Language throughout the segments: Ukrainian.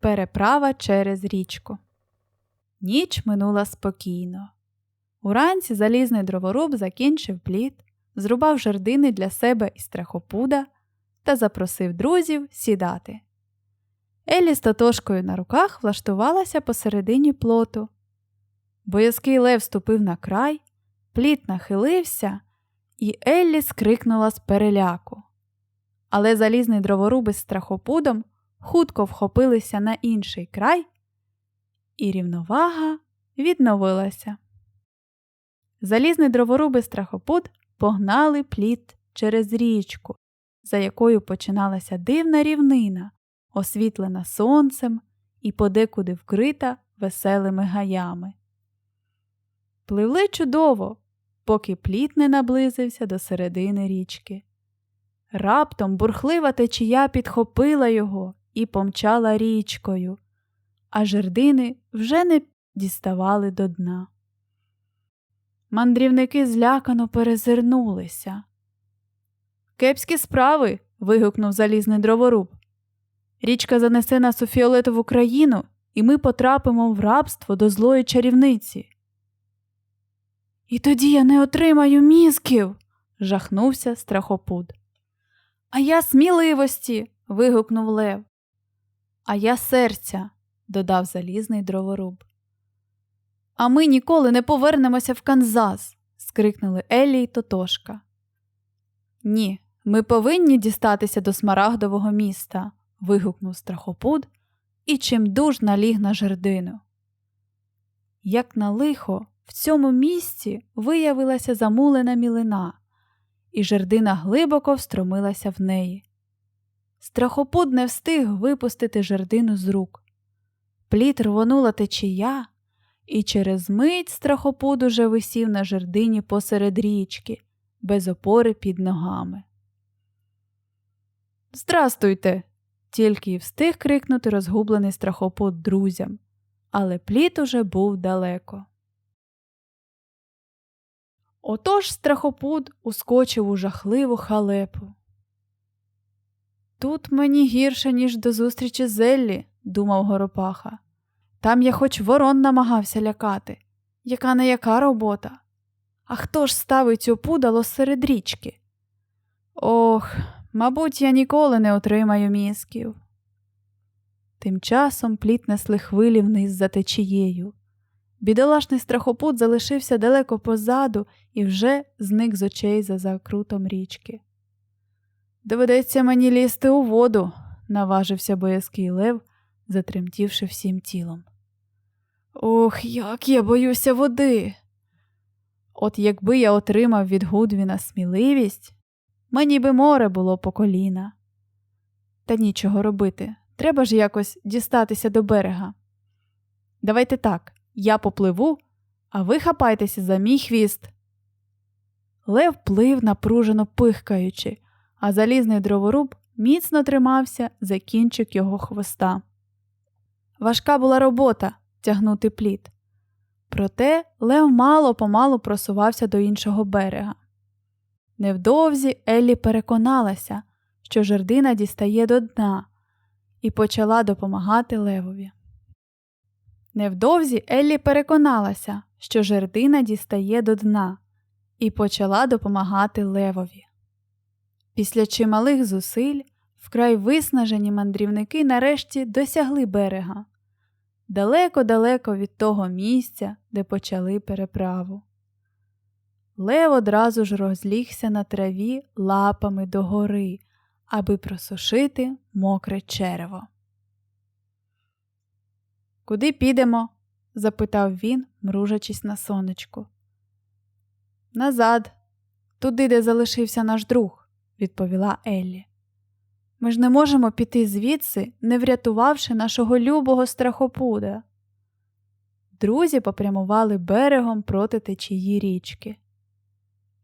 Переправа через річку. Ніч минула спокійно. Уранці залізний дроворуб закінчив плід, зрубав жердини для себе і страхопуда та запросив друзів сідати. Еллі з Тотошкою на руках влаштувалася посередині плоту. Боязкий лев ступив на край, пліт нахилився, і Еллі скрикнула з переляку. Але залізний дроворуб із страхопудом хутко вхопилися на інший край, і рівновага відновилася. Залізний дроворуб і страхопуд погнали пліт через річку, за якою починалася дивна рівнина, освітлена сонцем і подекуди вкрита веселими гаями. Пливли чудово, поки пліт не наблизився до середини річки. Раптом бурхлива течія підхопила його і помчала річкою, а жердини вже не діставали до дна. Мандрівники злякано перезирнулися. Кепські справи. вигукнув залізний дроворуб. Річка занесе нас у фіолетову країну, і ми потрапимо в рабство до злої чарівниці. І тоді я не отримаю мізків. жахнувся страхопуд. А я сміливості. вигукнув Лев. А я серця, додав залізний дроворуб. А ми ніколи не повернемося в Канзас. скрикнули Еллі й Тотошка. Ні, ми повинні дістатися до смарагдового міста. вигукнув страхопуд і чимдуж наліг на жердину. Як на лихо, в цьому місці виявилася замулена мілина, і жердина глибоко встромилася в неї. Страхопуд не встиг випустити жердину з рук. Пліт рвонула течія, і через мить страхопуд уже висів на жердині посеред річки, без опори під ногами. Здрастуйте! тільки й встиг крикнути розгублений страхопуд друзям, але пліт уже був далеко. Отож страхопуд ускочив у жахливу халепу. Тут мені гірше, ніж до зустрічі Зеллі, думав Горопаха. Там я хоч ворон намагався лякати. Яка не яка робота? А хто ж ставить опудало серед річки? Ох, мабуть, я ніколи не отримаю мізків. Тим часом пліт несли хвилі вниз за течією. Бідолашний страхопут залишився далеко позаду і вже зник з очей за закрутом річки. Доведеться мені лізти у воду, наважився боязкий лев, затремтівши всім тілом. Ох, як я боюся води. От якби я отримав від Гудвіна сміливість, мені би море було по коліна. Та нічого робити, треба ж якось дістатися до берега. Давайте так, я попливу, а ви хапайтеся за мій хвіст. Лев плив, напружено пихкаючи, а залізний дроворуб міцно тримався за кінчик його хвоста. Важка була робота тягнути плід. Проте Лев мало помалу просувався до іншого берега. Невдовзі Еллі переконалася, що жердина дістає до дна, і почала допомагати Левові. Невдовзі Еллі переконалася, що жердина дістає до дна, і почала допомагати Левові. Після чималих зусиль вкрай виснажені мандрівники нарешті досягли берега далеко-далеко від того місця, де почали переправу. Лев одразу ж розлігся на траві лапами догори, аби просушити мокре черево. Куди підемо? запитав він, мружачись на сонечку. Назад, туди, де залишився наш друг, відповіла Еллі. Ми ж не можемо піти звідси, не врятувавши нашого любого страхопуда. Друзі попрямували берегом проти течії річки.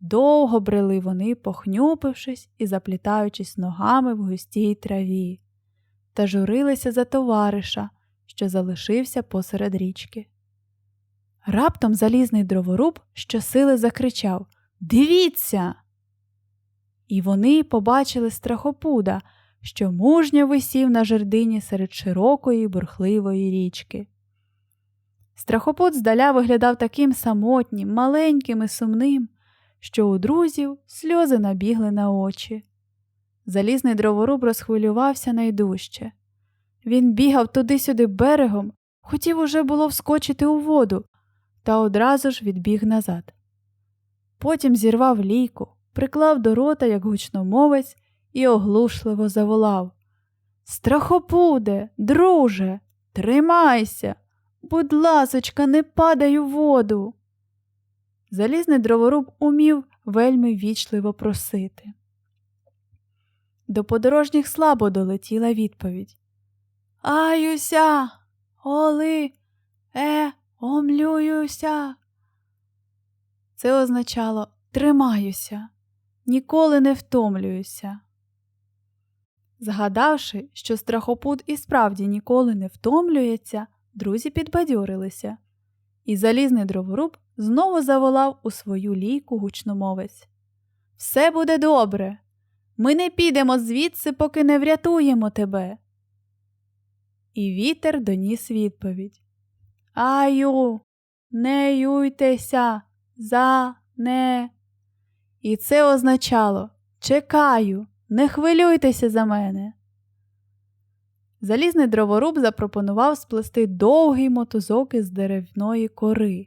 Довго брели вони, похнюпившись і заплітаючись ногами в густій траві, та журилися за товариша, що залишився посеред річки. Раптом залізний дроворуб щосили закричав Дивіться! І вони побачили страхопуда, що мужньо висів на жердині серед широкої бурхливої річки. Страхопут здаля виглядав таким самотнім, маленьким і сумним, що у друзів сльози набігли на очі. Залізний дроворуб розхвилювався найдужче. Він бігав туди-сюди берегом, хотів уже було вскочити у воду, та одразу ж відбіг назад. Потім зірвав лійку, приклав до рота, як гучномовець, і оглушливо заволав Страхопуде, друже, тримайся, будь ласочка, не падай у воду. Залізний дроворуб умів вельми вічливо просити. До подорожніх слабо долетіла відповідь. Аюся, оли, е, омлююся. Це означало тримаюся, ніколи не втомлююся. Згадавши, що страхопут і справді ніколи не втомлюється, друзі підбадьорилися, і залізний дроворуб знову заволав у свою лійку гучномовець. Все буде добре. Ми не підемо звідси, поки не врятуємо тебе. І вітер доніс відповідь Аю, не юйтеся, за не. І це означало Чекаю, не хвилюйтеся за мене. Залізний дроворуб запропонував сплести довгий мотузок із деревної кори.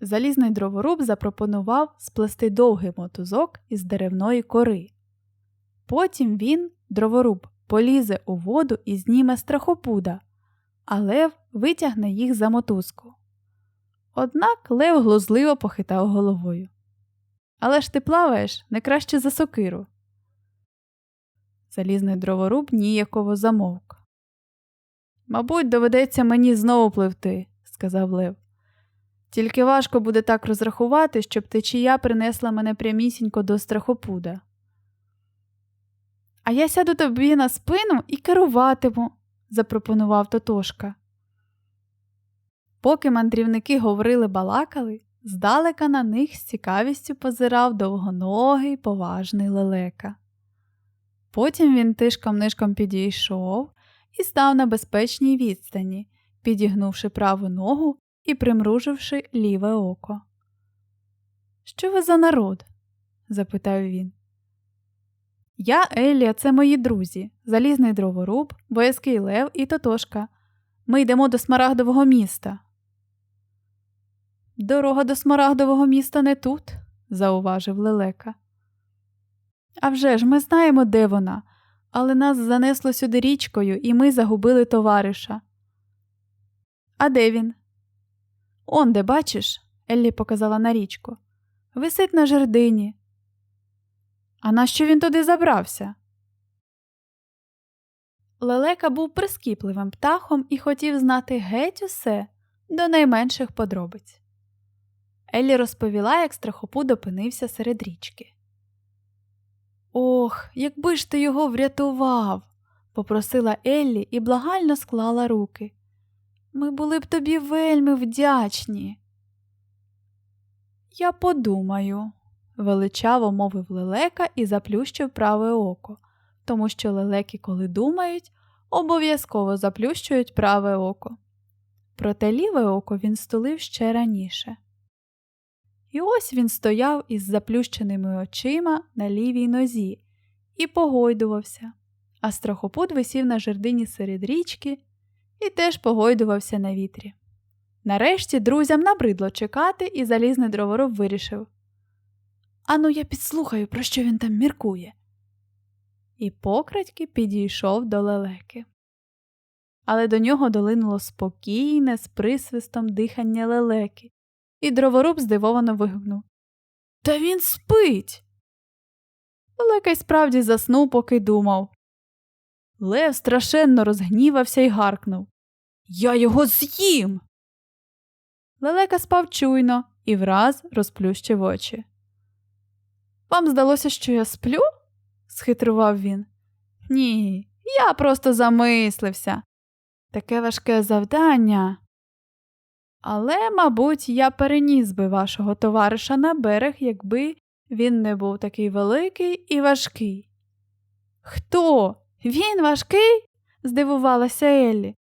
Залізний дроворуб запропонував сплести довгий мотузок із деревної кори. Потім він, дроворуб, полізе у воду і зніме страхопуда, а лев витягне їх за мотузку. Однак лев глузливо похитав головою. Але ж ти плаваєш не краще за сокиру. Залізний дроворуб ніяково замовк. Мабуть, доведеться мені знову пливти, сказав Лев. Тільки важко буде так розрахувати, щоб течія принесла мене прямісінько до страхопуда. А я сяду тобі на спину і керуватиму, запропонував Тотошка. Поки мандрівники говорили балакали, здалека на них з цікавістю позирав довгоногий поважний лелека. Потім він тишком нишком підійшов і став на безпечній відстані, підігнувши праву ногу і примруживши ліве око. Що ви за народ? запитав він. Я Елія, це мої друзі, залізний дроворуб, боязкий лев і Тотошка. Ми йдемо до смарагдового міста. Дорога до смарагдового міста не тут, зауважив лелека. «А вже ж, ми знаємо, де вона, але нас занесло сюди річкою, і ми загубили товариша. А де він? Он де, бачиш, Еллі показала на річку. Висить на жердині. А нащо він туди забрався? Лелека був прискіпливим птахом і хотів знати геть усе до найменших подробиць. Еллі розповіла, як страхопуд опинився серед річки. Ох, якби ж ти його врятував, попросила Еллі і благально склала руки. Ми були б тобі вельми вдячні. Я подумаю, величаво мовив лелека і заплющив праве око, тому що лелеки, коли думають, обов'язково заплющують праве око. Проте ліве око він стулив ще раніше. І ось він стояв із заплющеними очима на лівій нозі і погойдувався, а страхопут висів на жердині серед річки і теж погойдувався на вітрі. Нарешті друзям набридло чекати, і залізний дроворуб вирішив Ану, я підслухаю, про що він там міркує. І покрадьки підійшов до лелеки. Але до нього долинуло спокійне, з присвистом дихання лелеки, і дроворуб здивовано вигукнув Та він спить. Лелека й справді заснув, поки думав. Лев страшенно розгнівався й гаркнув Я його з'їм. Лелека спав чуйно і враз розплющив очі. Вам здалося, що я сплю? схитрував він. Ні, я просто замислився. Таке важке завдання. Але, мабуть, я переніс би вашого товариша на берег, якби він не був такий великий і важкий. Хто? Він важкий? здивувалася Еллі.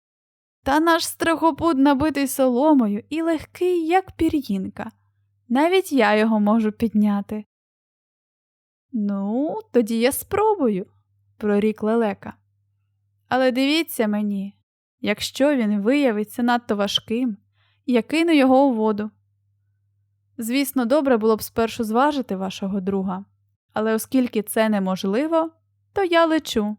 Та наш страхопут набитий соломою і легкий, як пір'їнка. Навіть я його можу підняти. Ну, тоді я спробую, прорік лелека. Але дивіться мені, якщо він виявиться надто важким, я кину його у воду. Звісно, добре було б спершу зважити вашого друга, але оскільки це неможливо, то я лечу.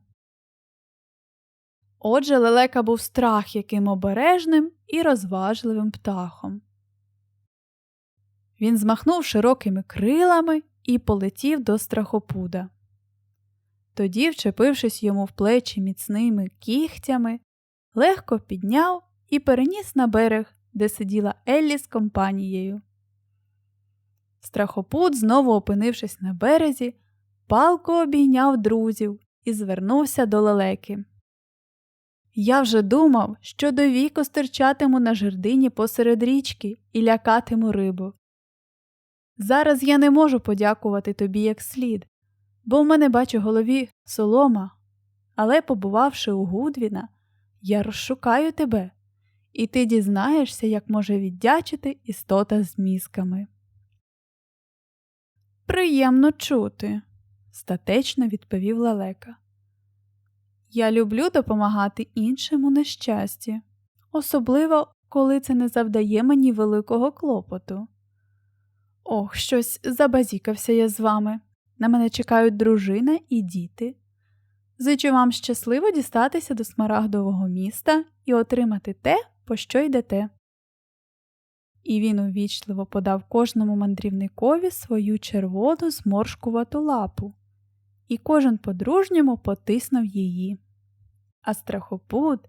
Отже, лелека був страх яким обережним і розважливим птахом. Він змахнув широкими крилами і полетів до страхопуда. Тоді, вчепившись йому в плечі міцними кігтями, легко підняв і переніс на берег, де сиділа Еллі з компанією. Страхопут, знову опинившись на березі, палко обійняв друзів і звернувся до лелеки. Я вже думав, що до віку стирчатиму на жердині посеред річки і лякатиму рибу. Зараз я не можу подякувати тобі як слід, бо в мене бачу в голові солома, але, побувавши у Гудвіна, я розшукаю тебе, і ти дізнаєшся, як може віддячити істота з мізками. Приємно чути, статечно відповів лелека. Я люблю допомагати іншим у нещасті, особливо коли це не завдає мені великого клопоту. Ох, щось забазікався я з вами. На мене чекають дружина і діти. Зичу вам щасливо дістатися до смарагдового міста і отримати те, по що йдете. І він увічливо подав кожному мандрівникові свою червону зморшкувату лапу, і кожен по-дружньому потиснув її. А страхопут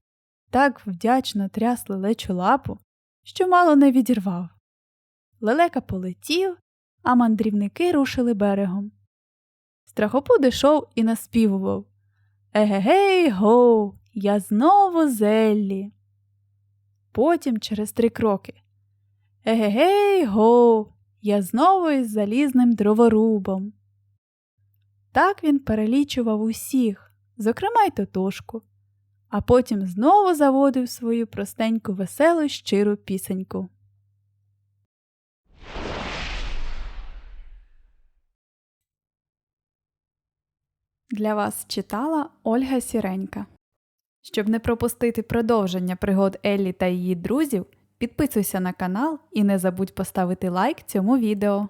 так вдячно тряс лелечу лапу, що мало не відірвав. Лелека полетів, а мандрівники рушили берегом. Страхопут ішов і наспівував Егегей гоу, я знову зеллі. Потім через три кроки. Егегей гоу, я знову із залізним дроворубом. Так він перелічував усіх, зокрема й тотошку, а потім знову заводив свою простеньку веселу щиру пісеньку. Для вас читала Ольга Сіренька. Щоб не пропустити продовження пригод Еллі та її друзів, підписуйся на канал і не забудь поставити лайк цьому відео.